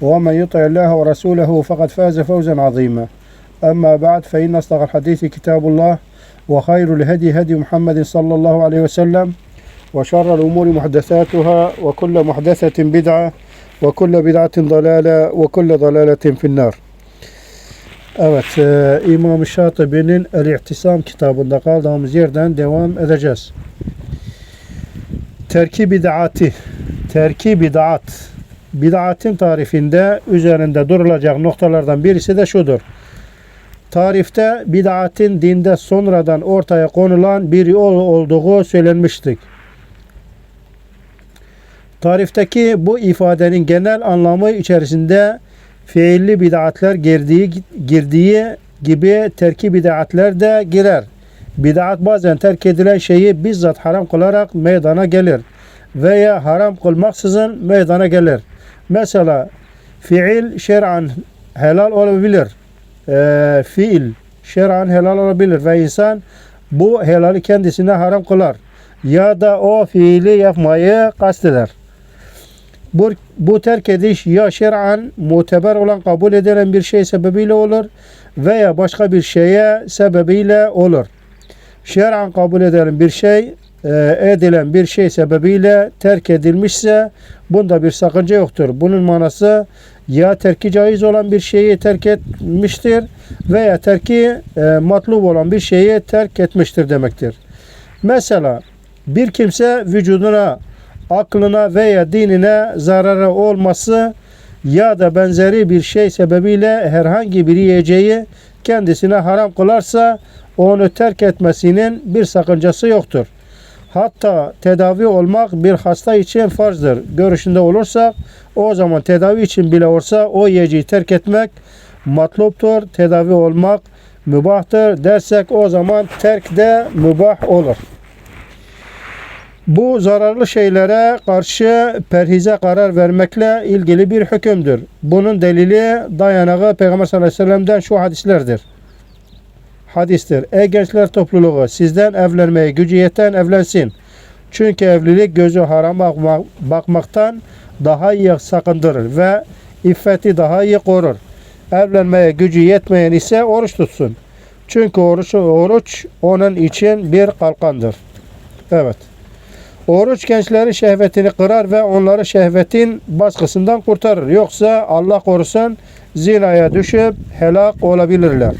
ومن يطع الله ورسوله فقد فاز فوزا عظيما. أما بعد فإن أصدق الحديث كتاب الله وخير الهدي هدي محمد صلى الله عليه وسلم وشر الأمور محدثاتها وكل محدثة بدعة وكل بدعة ضلالة وكل ضلالة في النار. Evet, e, İmam Şatibi'nin El-İhtisam kitabında kaldığımız yerden devam edeceğiz. Terki bid'ati, terki bid'atin tarifinde üzerinde durulacak noktalardan birisi de şudur. Tarifte bid'atin dinde sonradan ortaya konulan bir yol olduğu söylenmiştik. Tarifteki bu ifadenin genel anlamı içerisinde fiilli bid'atler girdiği, girdiği gibi terki bid'atler de girer. Bid'at bazen terk edilen şeyi bizzat haram kılarak meydana gelir veya haram kılmaksızın meydana gelir. Mesela fiil şer'an helal olabilir. Ee, fiil şer'an helal olabilir ve insan bu helali kendisine haram kılar. Ya da o fiili yapmayı kasteder. Bu, bu terk ediş ya şer'an muteber olan kabul edilen bir şey sebebiyle olur veya başka bir şeye sebebiyle olur. Şer'an kabul edilen bir şey e, edilen bir şey sebebiyle terk edilmişse bunda bir sakınca yoktur. Bunun manası ya terki caiz olan bir şeyi terk etmiştir veya terki e, matlub olan bir şeyi terk etmiştir demektir. Mesela bir kimse vücuduna, aklına veya dinine zararı olması ya da benzeri bir şey sebebiyle herhangi bir yiyeceği kendisine haram kılarsa onu terk etmesinin bir sakıncası yoktur. Hatta tedavi olmak bir hasta için farzdır. Görüşünde olursa o zaman tedavi için bile olsa o yiyeceği terk etmek matluptur. Tedavi olmak mübahtır dersek o zaman terk de mübah olur. Bu zararlı şeylere karşı perhize karar vermekle ilgili bir hükümdür. Bunun delili dayanağı Peygamber sallallahu aleyhi ve sellem'den şu hadislerdir hadistir. Ey gençler topluluğu sizden evlenmeye gücü yeten evlensin. Çünkü evlilik gözü harama bakmaktan daha iyi sakındırır ve iffeti daha iyi korur. Evlenmeye gücü yetmeyen ise oruç tutsun. Çünkü oruç, oruç onun için bir kalkandır. Evet. Oruç gençlerin şehvetini kırar ve onları şehvetin baskısından kurtarır. Yoksa Allah korusun zinaya düşüp helak olabilirler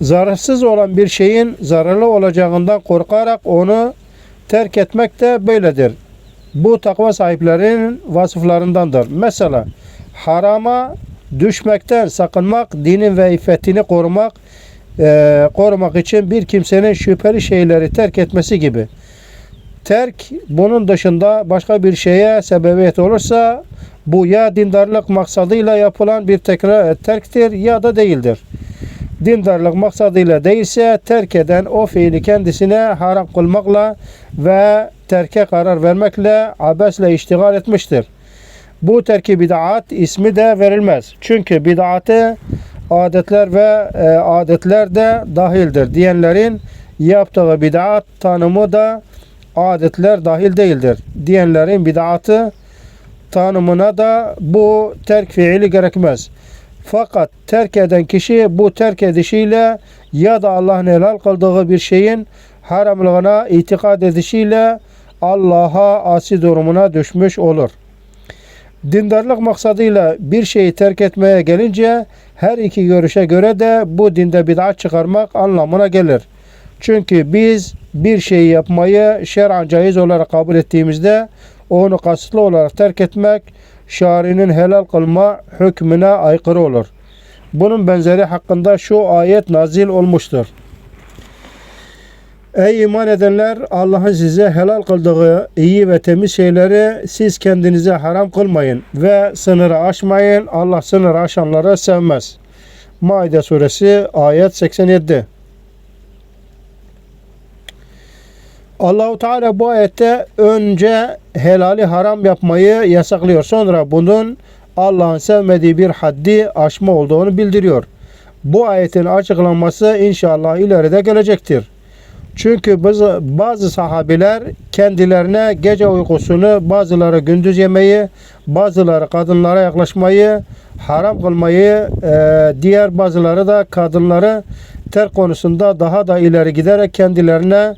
zararsız olan bir şeyin zararlı olacağından korkarak onu terk etmek de böyledir. Bu takva sahiplerinin vasıflarındandır. Mesela harama düşmekten sakınmak, dinin ve iffetini korumak, e, korumak için bir kimsenin şüpheli şeyleri terk etmesi gibi. Terk bunun dışında başka bir şeye sebebiyet olursa bu ya dindarlık maksadıyla yapılan bir tekrar terktir ya da değildir dindarlık maksadıyla değilse terk eden o fiili kendisine haram kılmakla ve terke karar vermekle abesle iştigal etmiştir. Bu terki bid'at ismi de verilmez. Çünkü bid'atı adetler ve e, adetler de dahildir diyenlerin yaptığı bid'at tanımı da adetler dahil değildir. Diyenlerin bid'atı tanımına da bu terk fiili gerekmez. Fakat terk eden kişi bu terk edişiyle ya da Allah'ın helal kıldığı bir şeyin haramlığına itikad edişiyle Allah'a asi durumuna düşmüş olur. Dindarlık maksadıyla bir şeyi terk etmeye gelince her iki görüşe göre de bu dinde bid'at çıkarmak anlamına gelir. Çünkü biz bir şeyi yapmayı şer'an caiz olarak kabul ettiğimizde onu kasıtlı olarak terk etmek şarinin helal kılma hükmüne aykırı olur. Bunun benzeri hakkında şu ayet nazil olmuştur. Ey iman edenler Allah'ın size helal kıldığı iyi ve temiz şeyleri siz kendinize haram kılmayın ve sınırı aşmayın. Allah sınırı aşanları sevmez. Maide suresi ayet 87. Allahu Teala bu ayette önce helali haram yapmayı yasaklıyor. Sonra bunun Allah'ın sevmediği bir haddi aşma olduğunu bildiriyor. Bu ayetin açıklanması inşallah ileride gelecektir. Çünkü bazı, bazı sahabiler kendilerine gece uykusunu bazıları gündüz yemeyi, bazıları kadınlara yaklaşmayı, haram kılmayı, e, diğer bazıları da kadınları terk konusunda daha da ileri giderek kendilerine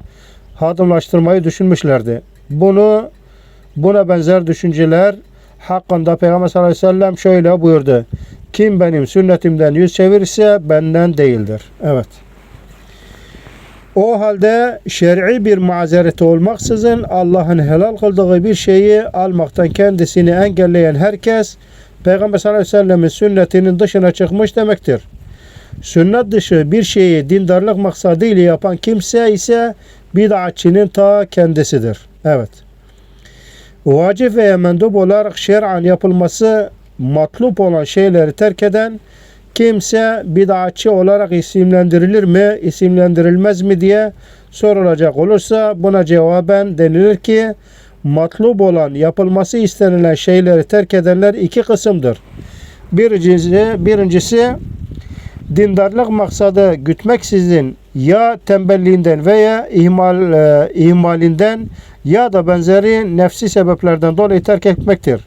hadımlaştırmayı düşünmüşlerdi. Bunu buna benzer düşünceler hakkında Peygamber sallallahu aleyhi ve sellem şöyle buyurdu. Kim benim sünnetimden yüz çevirirse benden değildir. Evet. O halde şer'i bir mazereti olmaksızın Allah'ın helal kıldığı bir şeyi almaktan kendisini engelleyen herkes Peygamber sallallahu aleyhi ve sellemin sünnetinin dışına çıkmış demektir. Sünnet dışı bir şeyi dindarlık maksadıyla yapan kimse ise bid'atçının ta kendisidir. Evet. Vacip veya mendup olarak şer'an yapılması matlup olan şeyleri terk eden kimse bid'atçı olarak isimlendirilir mi, isimlendirilmez mi diye sorulacak olursa buna cevaben denilir ki matlub olan yapılması istenilen şeyleri terk edenler iki kısımdır. Birincisi, birincisi dindarlık maksadı gütmeksizin ya tembelliğinden veya ihmal e, ihmalinden ya da benzeri nefsi sebeplerden dolayı terk etmektir.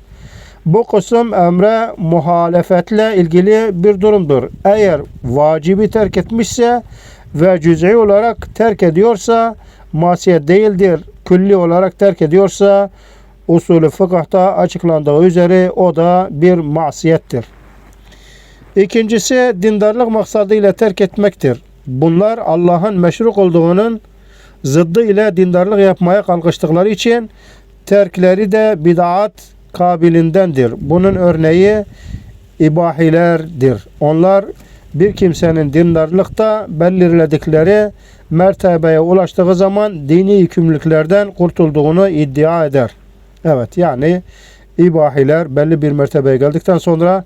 Bu kısım emre muhalefetle ilgili bir durumdur. Eğer vacibi terk etmişse ve cüz'i olarak terk ediyorsa masiyet değildir. Külli olarak terk ediyorsa usulü fıkıhta açıklandığı üzere o da bir masiyettir. İkincisi dindarlık maksadıyla terk etmektir. Bunlar Allah'ın meşruk olduğunun zıddı ile dindarlık yapmaya kalkıştıkları için terkleri de bid'at kabilindendir. Bunun örneği ibahilerdir. Onlar bir kimsenin dindarlıkta belirledikleri mertebeye ulaştığı zaman dini yükümlülüklerden kurtulduğunu iddia eder. Evet yani ibahiler belli bir mertebeye geldikten sonra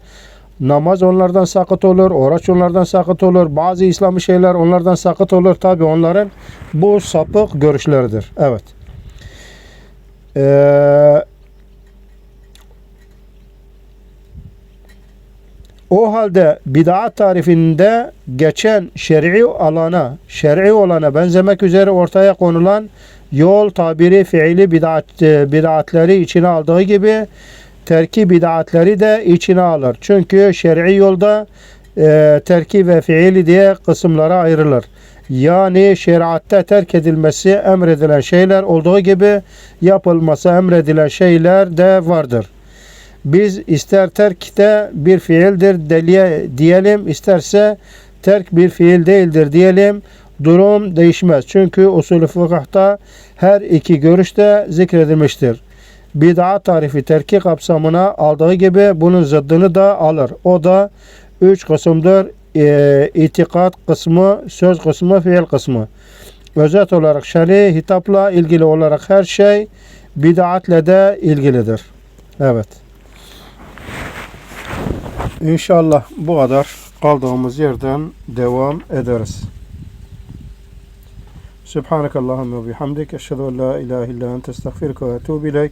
namaz onlardan sakıt olur, oruç onlardan sakıt olur, bazı İslami şeyler onlardan sakıt olur. Tabi onların bu sapık görüşleridir. Evet. Ee, o halde bid'at tarifinde geçen şer'i alana, şer'i olana benzemek üzere ortaya konulan yol tabiri fiili bid'at, bid'atleri içine aldığı gibi terki bid'atleri de içine alır. Çünkü şer'i yolda e, terki ve fiili diye kısımlara ayrılır. Yani şeriatte terk edilmesi emredilen şeyler olduğu gibi yapılması emredilen şeyler de vardır. Biz ister terk de bir fiildir deliye diyelim, isterse terk bir fiil değildir diyelim. Durum değişmez. Çünkü usulü fıkıhta her iki görüşte zikredilmiştir bid'at tarifi terki kapsamına aldığı gibi bunun zıddını da alır. O da üç kısımdır. E, itikat kısmı, söz kısmı, fiil kısmı. Özet olarak şer'i hitapla ilgili olarak her şey bid'atle de ilgilidir. Evet. İnşallah bu kadar kaldığımız yerden devam ederiz. Subhanakallahumma ve bihamdik. Eşhedü en la ilahe illa ente estağfiruke ve etûbü ileyk.